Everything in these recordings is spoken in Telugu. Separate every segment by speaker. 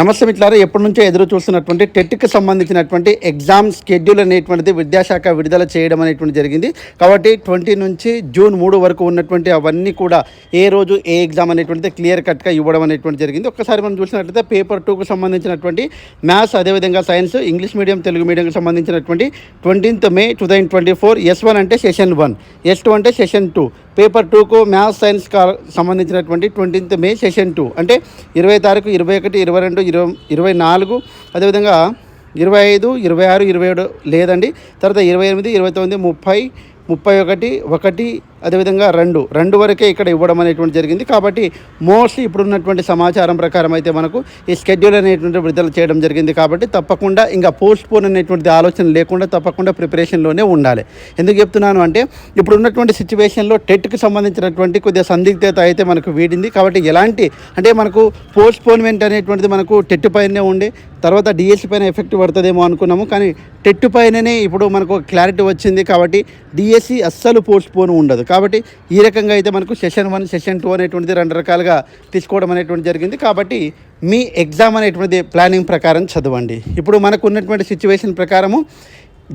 Speaker 1: నమస్తే మిట్లారా ఎప్పటి నుంచో ఎదురు చూస్తున్నటువంటి టెట్కి సంబంధించినటువంటి ఎగ్జామ్ స్కెడ్యూల్ అనేటువంటిది విద్యాశాఖ విడుదల చేయడం అనేటువంటి జరిగింది. కాబట్టి ట్వంటీ నుంచి జూన్ మూడు వరకు ఉన్నటువంటి అవన్నీ కూడా ఏ రోజు ఏ ఎగ్జామ్ అనేటువంటిది క్లియర్ కట్గా ఇవ్వడం అనేటువంటి జరిగింది. ఒక్కసారి మనం చూసినట్లయితే పేపర్ టూకు సంబంధించినటువంటి మ్యాథ్స్ అదేవిధంగా సైన్స్ ఇంగ్లీష్ మీడియం తెలుగు మీడియంకి సంబంధించినటువంటి twentieth May two thousand twenty four S one అంటే సెషన్ వన్ ఎస్ టూ అంటే సెషన్ టూ. పేపర్ టూకు మ్యాథ్స్ సైన్స్ కా సంబంధించినటువంటి ట్వంటీన్త్ మే సెషన్ టూ. అంటే ఇరవై తారీఖు ఇరవై ఒకటి ఇరవై రెండు ఇరవై ఇరవై నాలుగు అదేవిధంగా ఇరవై ఐదు ఇరవై ఆరు ఇరవై ఏడు లేదండి. తర్వాత ఇరవై ఎనిమిది ఇరవై తొమ్మిది ముప్పై ముప్పై ఒకటి ఒకటి అదేవిధంగా రెండు రెండు వరకే ఇక్కడ ఇవ్వడం అనేటువంటి జరిగింది. కాబట్టి మోస్ట్లీ ఇప్పుడున్నటువంటి సమాచారం ప్రకారం అయితే మనకు ఈ స్కెడ్యూల్ అనేటువంటి విడుదల చేయడం జరిగింది. కాబట్టి తప్పకుండా ఇంకా పోస్ట్ పోన్ అనేటువంటి ఆలోచన లేకుండా తప్పకుండా ప్రిపరేషన్లోనే ఉండాలి. ఎందుకు చెప్తున్నాను అంటే ఇప్పుడు ఉన్నటువంటి సిచ్యువేషన్లో టెట్కి సంబంధించినటువంటి కొద్దిగా సందిగ్ధత అయితే మనకు వీడింది. కాబట్టి ఎలాంటి అంటే మనకు పోస్ట్ పోన్మెంట్ అనేటువంటిది మనకు టెట్ పైనే ఉండే తర్వాత డిఎస్సి పైన ఎఫెక్ట్ పడుతుందేమో అనుకున్నాము. కానీ టెట్ పైననే ఇప్పుడు మనకు క్లారిటీ వచ్చింది. కాబట్టి డిఎస్సి అస్సలు పోస్ట్ పోన్ ఉండదు. కాబట్టి ఈ రకంగా అయితే మనకు సెషన్ వన్ సెషన్ టూ అనేటువంటిది రెండు రకాలుగా తీసుకోవడం అనేటువంటి జరిగింది. కాబట్టి మీ ఎగ్జామ్ అనేటువంటిది ప్లానింగ్ ప్రకారం చదవండి. ఇప్పుడు మనకు ఉన్నటువంటి సిచ్యువేషన్ ప్రకారము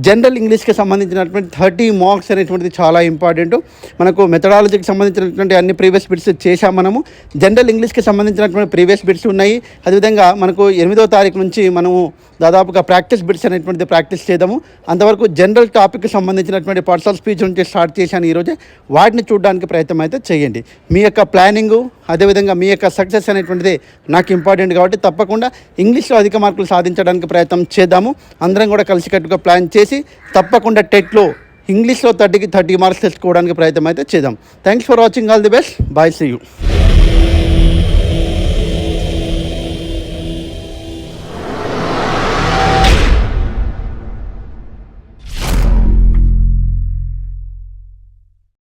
Speaker 1: జనరల్ ఇంగ్లీష్కి సంబంధించినటువంటి థర్టీ మార్క్స్ అనేటువంటిది చాలా ఇంపార్టెంట్. మనకు మెథడాలజీకి సంబంధించినటువంటి అన్ని ప్రీవియస్ బిట్స్ చేశాం మనము. జనరల్ ఇంగ్లీష్కి సంబంధించినటువంటి ప్రీవియస్ బిట్స్ ఉన్నాయి. అదేవిధంగా మనకు ఎనిమిదో తారీఖు నుంచి మనము దాదాపుగా ప్రాక్టీస్ బిట్స్ అనేటువంటిది ప్రాక్టీస్ చేద్దాము. అంతవరకు జనరల్ టాపిక్కి సంబంధించినటువంటి పర్సనల్ స్పీచ్ నుంచి స్టార్ట్ చేశాను ఈరోజే వాటిని చూడడానికి ప్రయత్నం అయితే చేయండి. మీ యొక్క ప్లానింగు అదేవిధంగా మీ యొక్క సక్సెస్ అనేటువంటిది నాకు ఇంపార్టెంట్ కాబట్టి తప్పకుండా ఇంగ్లీష్లో అధిక మార్కులు సాధించడానికి ప్రయత్నం చేద్దాము. అందరం కూడా కలిసికట్టుగా ప్లాన్ చేసి తప్పకుండా టెట్లో ఇంగ్లీష్లో థర్టీకి థర్టీ మార్క్స్ తెచ్చుకోవడానికి ప్రయత్నం అయితే చేద్దాం. Thanks for watching all the best bye see you